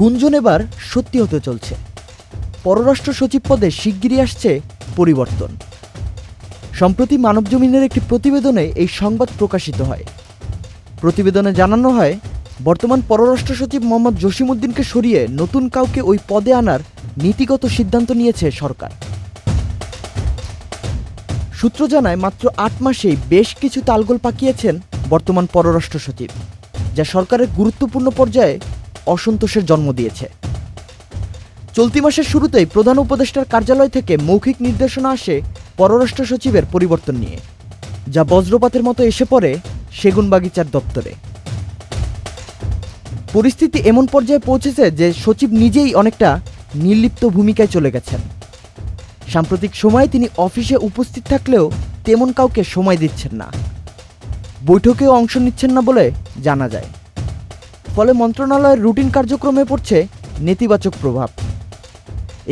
গুঞ্জন এবার সত্যি হতে চলছে। পররাষ্ট্র সচিব পদে শিগগিরই আসছে পরিবর্তন। সম্প্রতি মানবজমিনের একটি প্রতিবেদনে এই সংবাদ প্রকাশিত হয়। প্রতিবেদনে জানানো হয়, বর্তমান পররাষ্ট্র সচিব মোহাম্মদ জসিমউদ্দিনকে সরিয়ে নতুন কাউকে ওই পদে আনার নীতিগত সিদ্ধান্ত নিয়েছে সরকার। সূত্র জানায়, মাত্র আট মাসেই বেশ কিছু তালগোল পাকিয়েছেন বর্তমান পররাষ্ট্র সচিব, যা সরকারের গুরুত্বপূর্ণ পর্যায়ে অসন্তোষের জন্ম দিয়েছে। চলতি মাসের শুরুতেই প্রধান উপদেষ্টার কার্যালয় থেকে মৌখিক নির্দেশনা আসে পররাষ্ট্র সচিবের পরিবর্তন নিয়ে, যা বজ্রপাতের মতো এসে পড়ে সেগুনবাগিচার দপ্তরে। পরিস্থিতি এমন পর্যায়ে পৌঁছেছে যে সচিব নিজেই অনেকটা নির্লিপ্ত ভূমিকায় চলে গেছেন। সাম্প্রতিক সময়ে তিনি অফিসে উপস্থিত থাকলেও তেমন কাউকে সময় দিচ্ছেন না। বৈঠকেও অংশ নিচ্ছেন না বলে জানা যায়। ফলে মন্ত্রণালয়ের রুটিন কার্যক্রমে পড়ছে নেতিবাচক প্রভাব।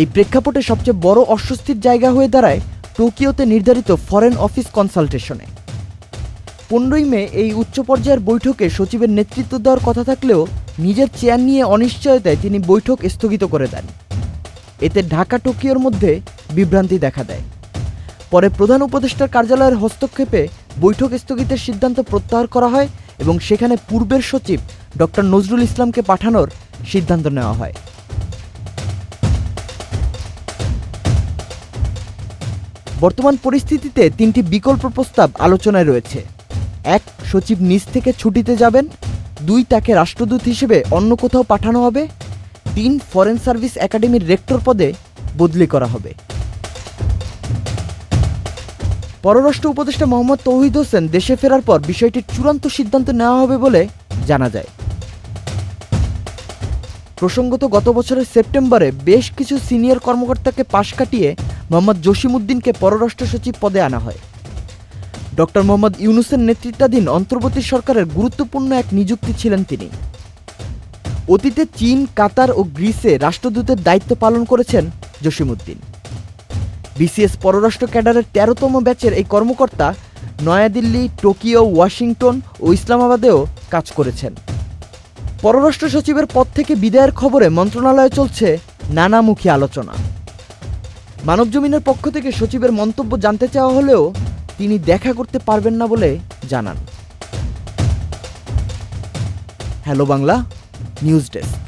এই প্রেক্ষাপটে সবচেয়ে বড় অস্বস্তির জায়গা হয়ে দাঁড়ায় টোকিওতে নির্ধারিত ফরেন অফিস কনসালটেশনে। পনেরোই মে এই উচ্চ পর্যায়ের বৈঠকে সচিবের নেতৃত্ব দেওয়ার কথা থাকলেও নিজের চেয়ার নিয়ে অনিশ্চয়তায় তিনি বৈঠক স্থগিত করে দেন। এতে ঢাকা টোকিওর মধ্যে বিভ্রান্তি দেখা দেয়। পরে প্রধান উপদেষ্টার কার্যালয়ের হস্তক্ষেপে বৈঠক স্থগিতের সিদ্ধান্ত প্রত্যাহার করা হয় এবং সেখানে পূর্বের সচিব ডক্টর নজরুল ইসলামকে পাঠানোর সিদ্ধান্ত নেওয়া হয়। বর্তমান পরিস্থিতিতে তিনটি বিকল্প প্রস্তাব আলোচনায় রয়েছে। এক, সচিব নিজ থেকে ছুটিতে যাবেন। দুই, তাকে রাষ্ট্রদূত হিসেবে অন্য কোথাও পাঠানো হবে। তিন, ফরেন সার্ভিস একাডেমির রেক্টর পদে বদলি করা হবে। পররাষ্ট্র উপদেষ্টা মোহাম্মদ তৌহিদ হোসেন দেশে ফেরার পর বিষয়টির চূড়ান্ত সিদ্ধান্ত নেওয়া হবে বলে জানা যায়। প্রসঙ্গত গত বছরের সেপ্টেম্বরে বেশ কিছু সিনিয়র কর্মকর্তাকে পাশ কাটিয়ে মোহাম্মদ জসিমউদ্দিনকে পররাষ্ট্র সচিব পদে আনা হয়। ডক্টর মোহাম্মদ ইউনুসের নেতৃত্বাধীন অন্তর্বর্তী সরকারের গুরুত্বপূর্ণ এক নিযুক্তি ছিলেন তিনি। অতীতে চীন, কাতার ও গ্রিসে রাষ্ট্রদূতের দায়িত্ব পালন করেছেন জসিমউদ্দিন। বিসিএস পররাষ্ট্র ক্যাডারের তেরোতম ব্যাচের এই কর্মকর্তা নয়াদিল্লি, টোকিও, ওয়াশিংটন ও ইসলামাবাদেও কাজ করেছেন। পররাষ্ট্র সচিবের পদ থেকে বিদায়ের খবরে মন্ত্রণালয়ে চলছে নানামুখী আলোচনা। মানবজমিনের পক্ষ থেকে সচিবের মন্তব্য জানতে চাওয়া হলেও তিনি দেখা করতে পারবেন না বলে জানান। Hello Bangla, news desk.